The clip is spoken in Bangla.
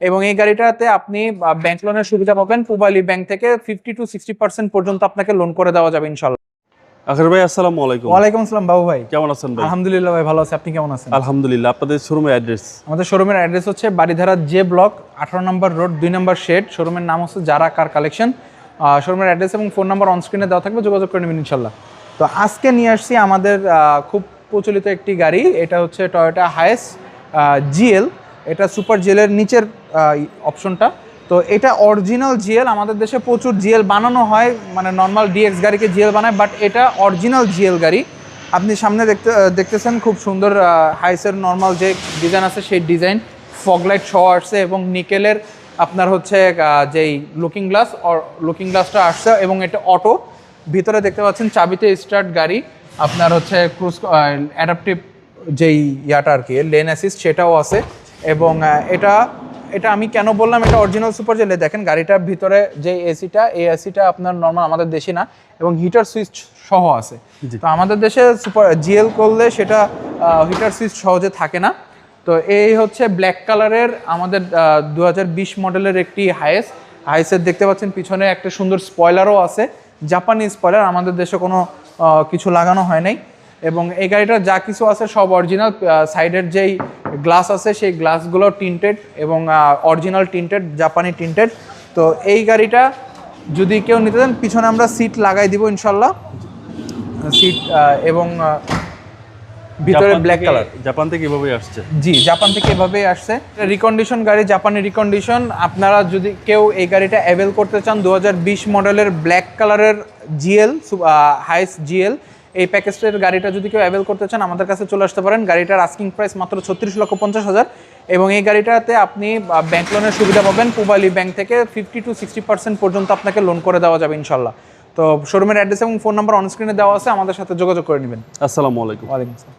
এবং এই গাড়িটাতে আপনি ব্যাংক লোনের সুবিধা পাবেন। পুবালি ব্যাংক থেকে ফিফটি টু সিক্সটি পার্সেন্ট পর্যন্ত আপনাকে লোন করে দেওয়া যাবে ইনশাল্লাহ আখের ভাই আসসালামু আলাইকুম। ওয়ালাইকুম আসসালাম বাবু ভাই। কেমন আছেন ভাই? আলহামদুলিল্লাহ ভাই ভালো আছে। আপনি কেমন আছেন? আলহামদুলিল্লাহ আপনাদের শোরুমের অ্যাড্রেস আমাদের শোরুমের অ্যাড্রেস হচ্ছে বাড়িধারা জে ব্লক আঠারো নম্বর রোড দুই নম্বর শেড শোরুমের নাম হচ্ছে জারা কার কালেকশন শোরুমের অ্যাড্রেস এবং ফোন নাম্বার অন স্ক্রিনে দেওয়া থাকবে যোগাযোগ করে নেবেন ইনশাল্লাহ তো আজকে নিয়ে আসছি আমাদের খুব প্রচলিত একটি গাড়ি। এটা হচ্ছে টয়োটা হায়েস জিএল এটা সুপার জিএলের নিচের অপশনটা। তো এটা অরিজিনাল জিএল আমাদের দেশে প্রচুর জিএল বানানো হয় মানে নর্মাল ডিএক্স গাড়িকে জিএল বানায় বাট এটা অরিজিনাল জিএল গাড়ি। আপনি সামনে দেখতে দেখতেছেন খুব সুন্দর হাইসের নর্মাল যে ডিজাইন আছে, সেই ডিজাইন ফগলাইট সহ আসছে এবং নিকেলের আপনার হচ্ছে যেই লুকিং গ্লাস লুকিং গ্লাসটা আসছে এবং এটা অটো ভিতরে দেখতে পাচ্ছেন চাবিতে স্টার্ট গাড়ি, আপনার হচ্ছে ক্রুজ অ্যাডাপটিভ যেই ইয়াটা আর কি লেন অ্যাসিস্ট সেটাও আছে। এবং এটা এটা আমি কেন বললাম এটা অরিজিনাল সুপার জেলে দেখেন গাড়িটার ভিতরে যে এসিটা এই এসিটা আপনার নর্মাল আমাদের দেশি না এবং হিটার সুইচ সহ আছে। তো আমাদের দেশে সুপার জিএল করলে সেটা হিটার সুইচ সহজে থাকে না। তো এই হচ্ছে ব্ল্যাক কালারের আমাদের দু হাজার বিশ মডেলের একটি হাইস হাইসের দেখতে পাচ্ছেন পিছনে একটা সুন্দর স্পয়লারও আছে। জাপানি স্পয়লার আমাদের দেশে কোনো কিছু লাগানো হয় নাই। এবং এই গাড়িটার যা কিছু আছে সব অরিজিনাল সাইডের যেই গ্লাস আছে সেই গ্লাসগুলো টিন্টেড এবং অরিজিনাল টিন্টেড জাপানি টিন্টেড তো এই গাড়িটা যদি কেউ নিতে চান পিছনে আমরা সিট লাগাই দিব ইনশাল্লাহ। সিট এবং ভিতরে ব্ল্যাক কালার জাপান থেকে এভাবেই আসছে? জি জাপান থেকে এভাবেই আসছে। রিকন্ডিশন গাড়ি জাপানি রিকন্ডিশন আপনারা যদি কেউ এই গাড়িটা অ্যাভেল করতে চান দু হাজার বিশ মডেলের ব্ল্যাক কালারের জিএল হাইস জিএল এই প্যাকেজের গাড়িটা যদি কেউ অ্যাভেল করতে চান আমাদের কাছে চলে আসতে পারেন। গাড়িটার আস্কিং প্রাইস মাত্র ছত্রিশ লক্ষ পঞ্চাশ হাজার এবং এই গাড়িটাতে আপনি ব্যাংক লোনের সুবিধা পাবেন। পুবালি ব্যাংক থেকে ফিফটি টু সিক্সটি পার্সেন্ট পর্যন্ত আপনাকে লোন করে দেওয়া যাবে ইনশাল্লাহ। তো শোরুমের অ্যাড্রেস এবং ফোন নাম্বার অনস্ক্রিনে দেওয়া আছে। আমাদের সাথে যোগাযোগ করে নেবেন। আসসালামু আলাইকুম। ওয়ালাইকুম আসসালাম।